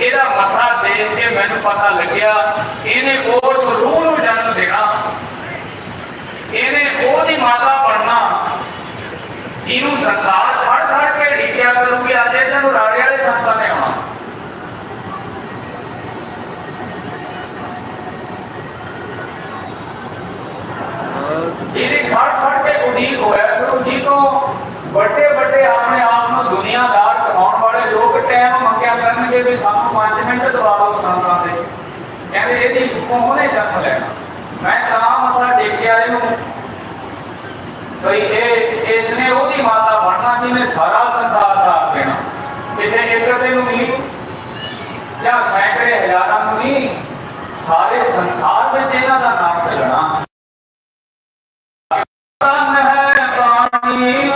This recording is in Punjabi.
ਇਹਦਾ ਮੱਥਾ ਦੇਖ ਕੇ ਮੈਨੂੰ ਪਤਾ ਲੱਗਿਆ, ਇਹਨੇ ਉਸ ਰੂਹ ਨੂੰ ਜਨਮ ਦੇਣਾ। ਇਹਨੇ ਉਹਦੀ ਮਾਤਾ ਬਣਨਾ। ਜਿਹਨੂੰ ਸੰਸਾਰ ਫੜ ਫੜ ਕੇ ਢੀਕਿਆ ਕਰੂਗੀ, ਅੱਜ ਇਹਨਾਂ ਨੂੰ ਰਾੜੇ ਵਾਲੇ ਸੰਤਾਂ ਨੇ ਆਉਣਾ। ਇਹਦੀ ਫੜ ਫੜ ਕੇ ਉਡੀਕ ਹੋਇਆ ਗੁਰੂ ਜੀ ਤੋਂ ਵੱਡੇ ਵੱਡੇ ਆਪਣੇ ਆਪ ਨੂੰ ਦੁਨੀਆਦਾਰ ਕਹਾਉਣ ਵਾਲੇ ਲੋਕ ਟਾਈਮ ਮੰਗਿਆ ਵੀ ਸਾਨੂੰ 5 ਮਿੰਟ ਦਵਾ ਦਿਓ ਸੰਤਾਂ ਦੇ ਕਹਿੰਦੇ ਇਹਦੀ ਕੋਹਨੇ ਜਨਮ ਲੈਣਾ। ਮੈਂ ਤਾਂ ਮਤਲਬ ਦੇਖਿਆ ਇਹਨੂੰ ਭਈ ਇਹ, ਇਸ ਨੇ ਉਹਦੀ ਮਾਤਾ ਬਣਨਾ ਜਿਹਨੇ ਸਾਰਾ ਸੰਸਾਰ ਦਾ ਦੇਣਾ। ਕਿਸੇ ਇੱਕ ਦੇ ਨੂੰ ਨਹੀਂ ਜਾਂ ਸੈਂਕੜੇ ਹਜ਼ਾਰਾਂ ਨੂੰ ਨਹੀਂ ਸਾਰੇ ਸੰਸਾਰ ਵਿੱਚ ਇਹਨਾਂ ਦਾ ਨਾਮ ਚੱਲਣਾ। ਤਨ ਹੈ ਬਾਣੀ